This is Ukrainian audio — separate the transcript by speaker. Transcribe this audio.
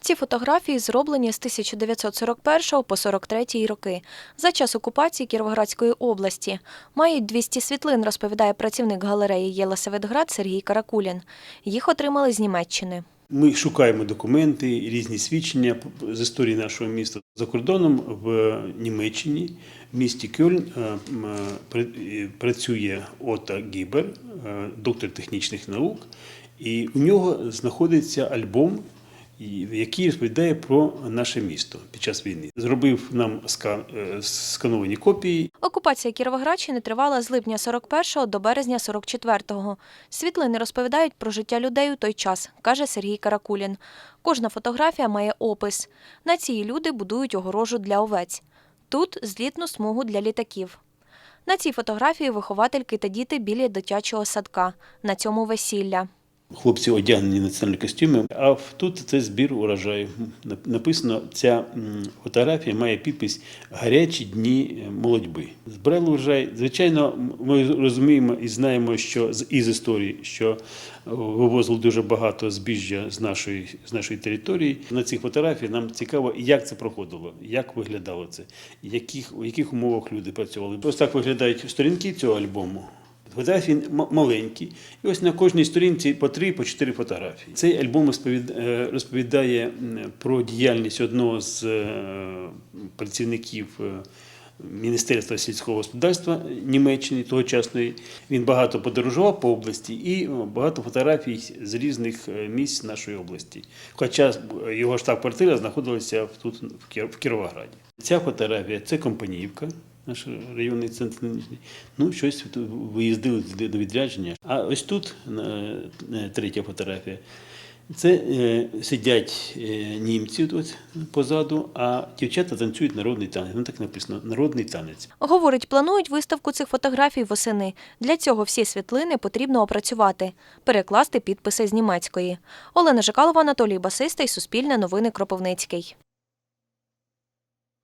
Speaker 1: Ці фотографії зроблені з 1941 по 43 роки за час окупації Кіровоградської області. Мають 200 світлин, розповідає працівник галереї Єлисаветград Сергій Каракулін. Їх отримали з Німеччини.
Speaker 2: Ми шукаємо документи, різні свідчення з історії нашого міста. За кордоном в Німеччині, в місті Кьольн, е, е, пр- працює Ота Гібер, е, доктор технічних наук, і у нього знаходиться альбом, який розповідає про наше місто під час війни. Зробив нам е, скановані копії,
Speaker 1: Окупація Кіровоградщини тривала з липня 41-го до березня 44-го. Світлини розповідають про життя людей у той час, каже Сергій Каракулін. Кожна фотографія має опис. На цій люди будують огорожу для овець. Тут злітну смугу для літаків. На цій фотографії виховательки та діти біля дитячого садка. На цьому весілля.
Speaker 2: Хлопці одягнені в національні костюми, а тут це збір урожаю. Написано, ця фотографія має підпис Гарячі дні е, молодьби. Збирали урожай. Звичайно, ми розуміємо і знаємо, що з із історії, що е, вивозили дуже багато збіжжя з нашої, з нашої території. На цих фотографіях нам цікаво, як це проходило, як виглядало це, яких, у яких умовах люди працювали. Ось так виглядають сторінки цього альбому. Фотографії маленькі, і ось на кожній сторінці по три, по чотири фотографії. Цей альбом е, розповідає про діяльність одного з е, працівників е, Міністерства сільського господарства Німеччини тогочасної. Він багато подорожував по області і багато фотографій з різних місць нашої області. Хоча його штаб-квартира знаходилася тут в Кіровограді. Ця фотографія це Компаніївка. Наш районний центр. Ну, щось виїздили до відрядження. А ось тут е, третя фотографія. Це е, сидять е, німці тут позаду, а дівчата танцюють народний танець. Ну так написано народний танець.
Speaker 1: Говорить, планують виставку цих фотографій восени. Для цього всі світлини потрібно опрацювати, перекласти підписи з німецької. Олена Жикалова, Анатолій Басистий, Суспільне новини Кропивницький.